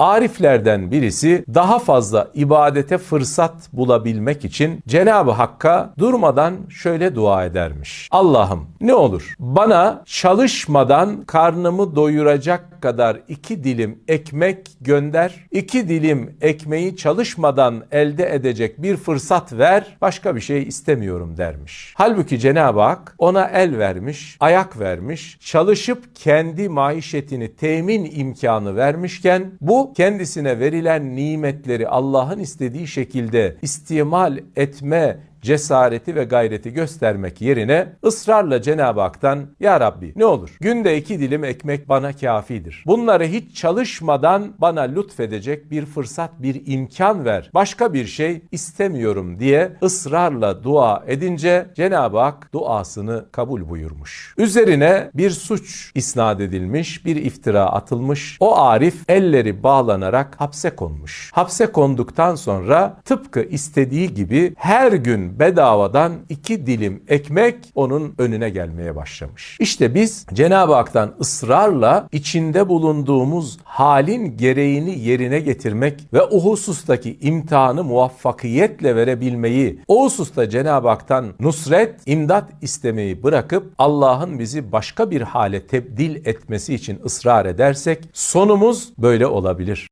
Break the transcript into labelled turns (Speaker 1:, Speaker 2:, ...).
Speaker 1: Ariflerden birisi daha fazla ibadete fırsat bulabilmek için Cenab-ı Hakk'a durmadan şöyle dua edermiş. Allah'ım ne olur bana çalışmadan karnımı doyuracak kadar iki dilim ekmek gönder. iki dilim ekmeği çalışmadan elde edecek bir fırsat ver. Başka bir şey istemiyorum dermiş. Halbuki Cenab-ı Hak ona el vermiş, ayak vermiş, çalışıp kendi maişetini temin imkanı vermişken bu kendisine verilen nimetleri Allah'ın istediği şekilde istimal etme cesareti ve gayreti göstermek yerine ısrarla Cenab-ı Hak'tan Ya Rabbi ne olur günde iki dilim ekmek bana kafidir. Bunları hiç çalışmadan bana lütfedecek bir fırsat, bir imkan ver. Başka bir şey istemiyorum diye ısrarla dua edince Cenab-ı Hak duasını kabul buyurmuş. Üzerine bir suç isnat edilmiş, bir iftira atılmış. O Arif elleri bağlanarak hapse konmuş. Hapse konduktan sonra tıpkı istediği gibi her gün bedavadan iki dilim ekmek onun önüne gelmeye başlamış. İşte biz Cenab-ı Hak'tan ısrarla içinde bulunduğumuz halin gereğini yerine getirmek ve o husustaki imtihanı muvaffakiyetle verebilmeyi, o hususta Cenab-ı Hak'tan nusret, imdat istemeyi bırakıp Allah'ın bizi başka bir hale tebdil etmesi için ısrar edersek sonumuz böyle olabilir.